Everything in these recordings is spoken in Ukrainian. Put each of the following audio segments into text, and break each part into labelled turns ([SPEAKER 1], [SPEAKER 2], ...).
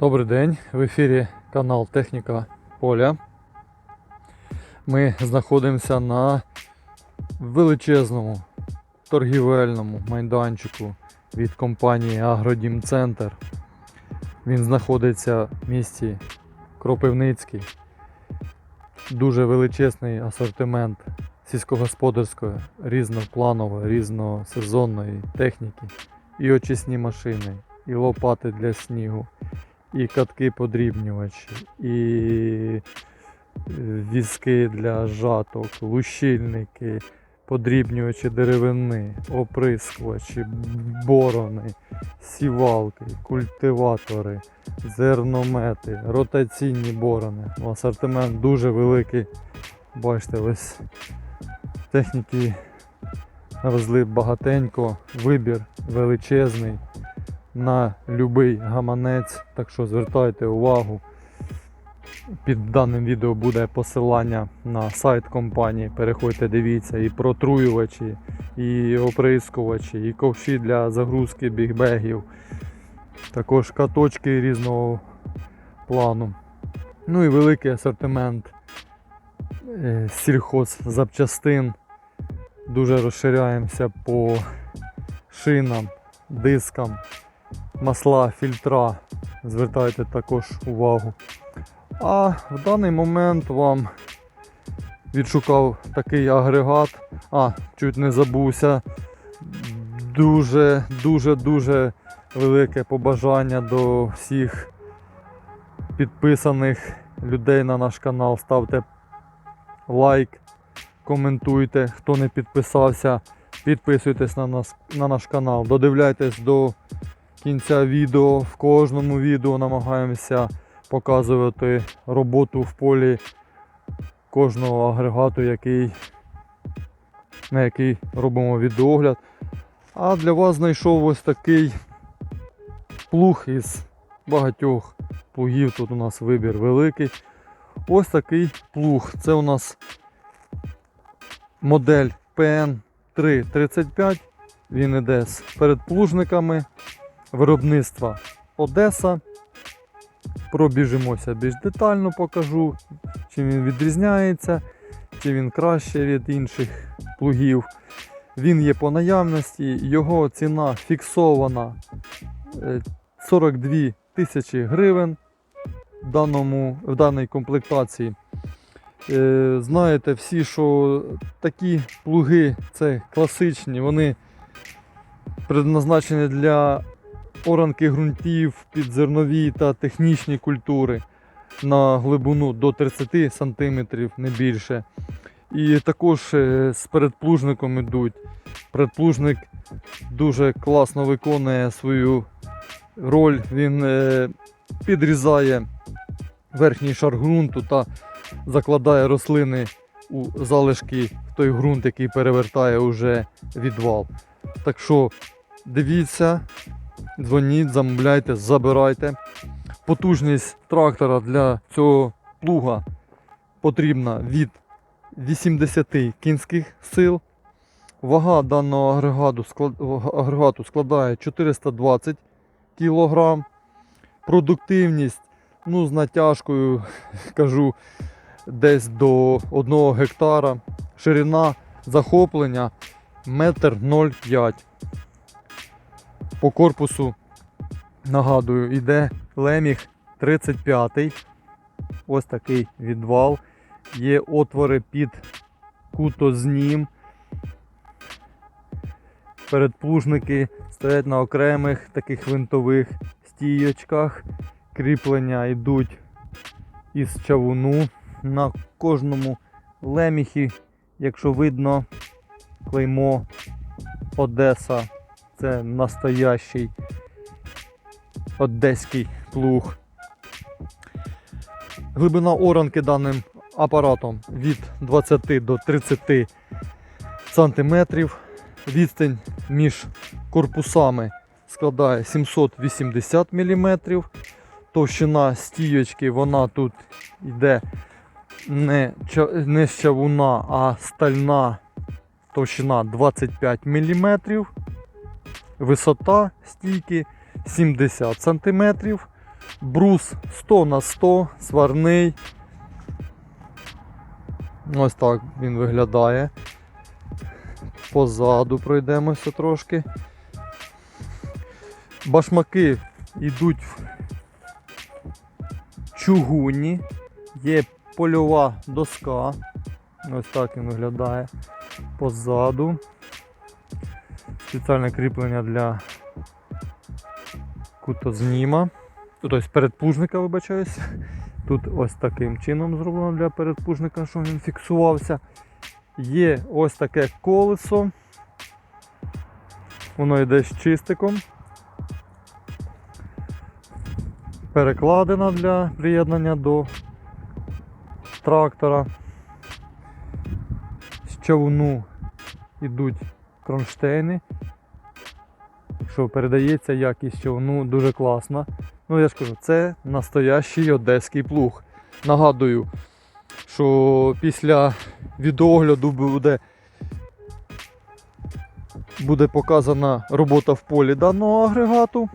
[SPEAKER 1] Добрий день, в ефірі канал Техніка Поля. Ми знаходимося на величезному торгівельному майданчику від компанії Агродім Центр. Він знаходиться в місті Кропивницький. Дуже величезний асортимент сільськогосподарської, різнопланової, різносезонної техніки, і очисні машини, і лопати для снігу, і катки подрібнювачі, і е, візки для жаток, лущильники, подрібнювачі деревини, оприскувачі, борони, сівалки, культиватори, зерномети, ротаційні борони. Асортимент дуже великий. Бачите, ось техніки навезли багатенько, вибір величезний на будь-який гаманець. Так що звертайте увагу. Під даним відео буде посилання на сайт компанії. Переходьте, дивіться і протруювачі, і оприскувачі, і ковші для загрузки бігбегів. Також каточки різного плану. Ну і великий асортимент е, сільхоззапчастин. Дуже розширяємося по шинам, дискам, масла, фільтра. Звертайте також увагу. А в даний момент вам відшукав такий агрегат. А, чуть не забувся. Дуже, дуже, дуже велике побажання до всіх підписаних людей на наш канал. Ставте лайк, коментуйте, хто не підписався, підписуйтесь на, нас, на наш канал, додивляйтесь до кінця відео. В кожному відео намагаємося показувати роботу в полі кожного агрегату, який, на який робимо відеогляд. А для вас знайшов ось такий плуг із багатьох плугів. Тут у нас вибір великий. Ось такий плуг. Це у нас модель PN335. Він іде з передплужниками виробництва Одеса. Пробіжимося більш детально, покажу, чим він відрізняється, чи він краще від інших плугів. Він є по наявності, його ціна фіксована е, 42 тисячі гривень в, даному, в даній комплектації. Е, Знаєте всі, що такі плуги це класичні, вони предназначені для оранки ґрунтів під зернові та технічні культури на глибину до 30 см, не більше. І також е, з передплужником йдуть. Передплужник дуже класно виконує свою роль. Він е, підрізає верхній шар ґрунту та закладає рослини у залишки в той ґрунт, який перевертає уже відвал. Так що дивіться, дзвоніть, замовляйте, забирайте. Потужність трактора для цього плуга потрібна від 80 кінських сил. Вага даного агрегату, агрегату складає 420 кг. Продуктивність, ну, з натяжкою, кажу, десь до 1 гектара. Ширина захоплення 1,05 м. По корпусу, нагадую, йде леміг 35 Ось такий відвал. Є отвори під кутознім. Передплужники стоять на окремих таких винтових стійочках. Кріплення йдуть із чавуну. На кожному леміхі, якщо видно, клеймо Одеса. Це настоящий одеський плуг. Глибина оранки даним апаратом від 20 до 30 сантиметрів. Відстань між корпусами складає 780 мм. Товщина стійочки вона тут йде не, не з чавуна, а стальна товщина 25 мм. Висота стійки 70 см. Брус 100 на 100, сварний. Ось так він виглядає. Позаду пройдемося трошки. Башмаки йдуть в чугунні. Є польова доска. Ось так він виглядає позаду. Спеціальне кріплення для кутозніма. Тобто передпужника, вибачаюсь. Тут ось таким чином зроблено для передпужника, щоб він фіксувався. Є ось таке колесо. Воно йде з чистиком. Перекладина для приєднання до трактора. З човну йдуть кронштейни. Що передається якість човну дуже класна. Ну я ж кажу, це настоящий одеський плуг. Нагадую, що після відеогляду буде, буде показана робота в полі даного агрегату.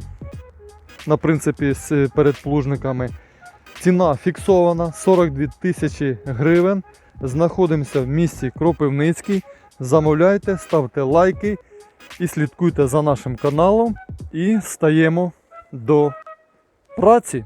[SPEAKER 1] На принципі з передплужниками. Ціна фіксована 42 тисячі гривень. Знаходимося в місті Кропивницький. Замовляйте, ставте лайки і слідкуйте за нашим каналом. І стаємо до праці.